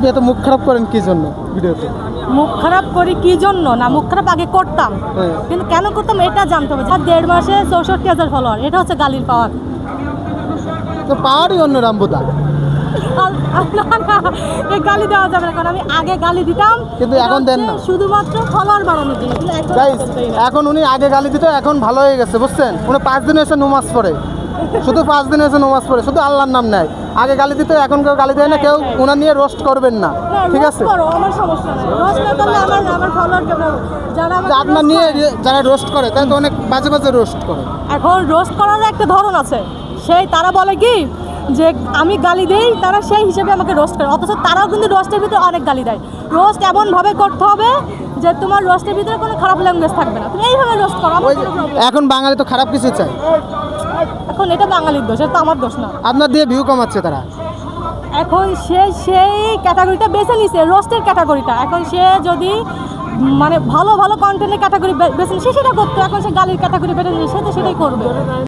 আপনি এত মুখ খারাপ করেন কি জন্য ভিডিওতে? মুখ খারাপ করি কি জন্য? না মুখ খারাপ আগে করতাম। হ্যাঁ। কিন্তু কেন করতাম এটা জানতে হবে। আর দেড় মাসে চৌষট্টি হাজার ফলোয়ার এটা হচ্ছে গালির পাওয়ার। তো পাওয়ারই অন্য রামবুদা। গালি দেওয়া যাবে না কারণ আমি আগে গালি দিতাম। কিন্তু এখন দেন না। শুধুমাত্র ফলোয়ার বাড়ানোর জন্য। এখন উনি আগে গালি দিত এখন ভালো হয়ে গেছে বুঝছেন? উনি পাঁচ দিন এসে নমাজ পড়ে। শুধু পাঁচ দিন এসে নমাজ পড়ে শুধু আল্লাহর নাম নেয়। আগে গালি দিত এখন কেউ গালি দেয় না কেউ ওনার নিয়ে রোস্ট করবেন না। ঠিক আছে? আপনার নিয়ে যারা রোস্ট করে তারা তো অনেক বাজে বাজে রোস্ট করে। এখন রোস্ট করার একটা ধরন আছে। সেই তারা বলে কি যে আমি গালি দেই তারা সেই হিসেবে আমাকে রোস্ট করে। অথচ তারাও কিন্তু রোস্টের ভিতরে অনেক গালি দেয়। রোস্ট এমনভাবে করতে হবে যে তোমার রোস্টের ভিতরে কোনো খারাপ ল্যাঙ্গুয়েজ থাকবে না। তুমি এইভাবে রোস্ট করো এখন বাঙালি তো খারাপ কিছু চাই এখন এটা বাঙালির দোষ এটা তো আমার দোষ না। আপনার দিয়ে ভিউ কমাচ্ছে তারা। এখন সে সেই ক্যাটাগরিটা বেছে নিছে রোস্টের ক্যাটাগরিটা এখন সে যদি মানে ভালো ভালো কন্টেন্টের ক্যাটাগরি বেছে নিছে সে সেটা করতো। এখন সে গালির ক্যাটাগরি বেছে নিছে সে তো সেটাই করবে।